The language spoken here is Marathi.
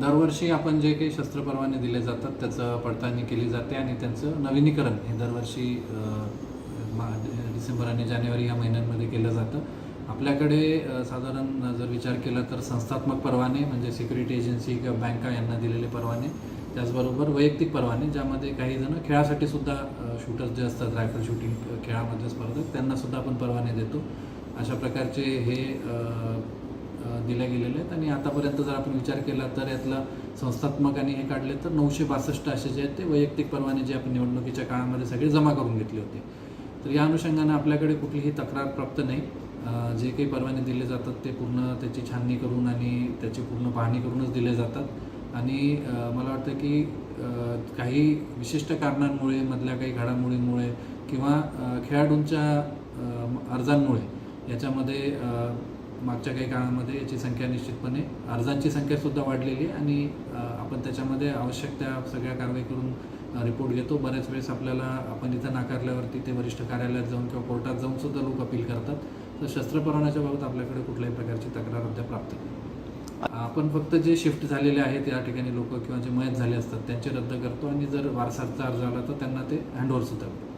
दरवर्षी आपण जे काही शस्त्र परवाने दिले जातात त्याचं पडताळणी केली जाते आणि त्यांचं नवीनीकरण हे दरवर्षी डिसेंबर आणि जानेवारी या महिन्यांमध्ये केलं जातं. आपल्याकडे साधारण जर विचार केला तर संस्थात्मक परवाने म्हणजे सिक्युरिटी एजन्सी किंवा बँका यांना दिलेले परवाने त्याचबरोबर वैयक्तिक परवाने ज्यामध्ये काही जण खेळासाठी सुद्धा शूटर्स जे असतात रायफल शूटिंग खेळामध्ये स्पर्धक त्यांना सुद्धा आपण परवाने देतो. अशा प्रकारचे हे दिल्या गेलेल्या दिले गेलेले आहेत. आणि आतापर्यंत जर आपण विचार केला तर यातला संस्थात्मक आणि हे काढले तर नऊशे बासष्ट असे जे आहेत ते वैयक्तिक परवाने जे आपण निवडणुकीच्या काळामध्ये सगळे जमा करून घेतले होते. तर या अनुषंगाने आपल्याकडे कुठलीही तक्रार प्राप्त नाही. जे काही परवाने दिले जातात ते पूर्ण त्याची छाननी करून आणि त्याची पूर्ण पाहणी करूनच दिले जातात. आणि मला वाटतं की काही विशिष्ट कारणांमुळे मधल्या काही घडामोडींमुळे किंवा खेळाडूंच्या अर्जांमुळे याच्यामध्ये मागच्या काही काळामध्ये याची संख्या निश्चितपणे अर्जांची संख्यासुद्धा वाढलेली आहे आणि आपण त्याच्यामध्ये आवश्यक त्या सगळ्या कारवाई करून रिपोर्ट घेतो. बऱ्याच वेळेस आपल्याला आपण इथं नाकारल्यावरती ते वरिष्ठ कार्यालयात जाऊन किंवा कोर्टात जाऊन सुद्धा लोक अपील करतात. तर शस्त्र परवान्याच्या बाबत आपल्याकडे कुठल्याही प्रकारची तक्रार अद्याप प्राप्त नाही. आपण फक्त जे शिफ्ट झालेले आहेत या ठिकाणी लोक किंवा जे मयत झाले असतात त्यांचे रद्द करतो आणि जर वारसाचा अर्ज आला तर त्यांना ते हँडओव्हर सुद्धा करतो.